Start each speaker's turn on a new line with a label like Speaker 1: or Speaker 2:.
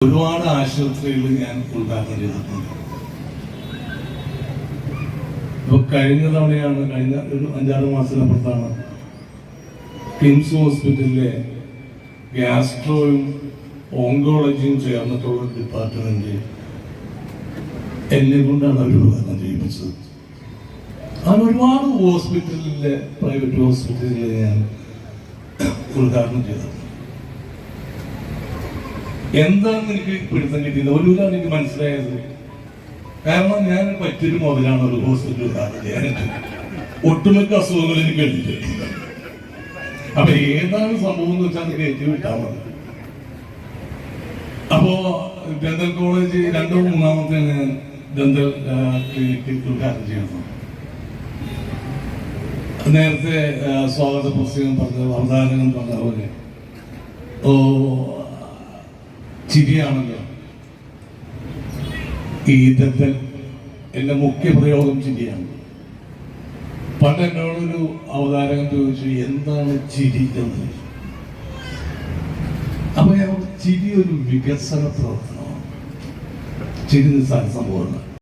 Speaker 1: ഒരുപാട് ആശുപത്രികൾ ഞാൻ ഉദ്ഘാടനം ചെയ്തിട്ടുണ്ട് ഇപ്പൊ കഴിഞ്ഞ തവണയാണ് കഴിഞ്ഞ ഒരു അഞ്ചാറ് മാസത്തിനപ്പുറത്താണ് കിംസ് ഹോസ്പിറ്റലിലെ ഗ്യാസ്ട്രോയും ഓങ്കോളജിയും ചേർന്നിട്ടുള്ള ഡിപ്പാർട്ട്മെന്റ് എന്നെ കൊണ്ടാണ് അവർ ഉദ്ഘാടനം ചെയ്യിപ്പിച്ചത്. അങ്ങനെ ഒരുപാട് ഹോസ്പിറ്റലിലെ പ്രൈവറ്റ് ഹോസ്പിറ്റലിൽ ഞാൻ ഉദ്ഘാടനം ചെയ്തത് എന്താണെന്ന് എനിക്ക് പിടുത്തം കിട്ടിയത് ഒരു എനിക്ക് മനസ്സിലായത്. കാരണം ഞാൻ മറ്റൊരു മുതലാണ് ഒരു ഹോസ്പിറ്റലിൽ ഒട്ടുമിക്ക അസുഖങ്ങൾ എനിക്ക് ഉണ്ട്. അപ്പൊ ഏതാണ് സംഭവം എന്ന് വെച്ചാൽ ഏറ്റവും വിട്ടാൽ മതി. അപ്പോ ഡെന്തൽ കോളേജ് രണ്ടോ മൂന്നാമത്തെ ഞാൻ ഡെന്തൽ ക്ലിനിക്ക് ഉദ്ഘാടനം നേരത്തെ സ്വാഗത പ്രസംഗം പറഞ്ഞ അവതാരകം പറഞ്ഞ പോലെ. ഓ ചിരിയാണല്ലോ ഈ യുദ്ധത്തിൽ എന്റെ മുഖ്യ പ്രയോഗം ചിരിയാണ്. പണ്ട് എന്നോടൊരു അവതാരകൻ ചോദിച്ചു എന്താണ് ചിരി എന്ന്? അപ്പൊ ചിരി ഒരു വികസന പ്രവർത്തനമാണ്. ചിരി നിസ്സാര സംഭവമാണ്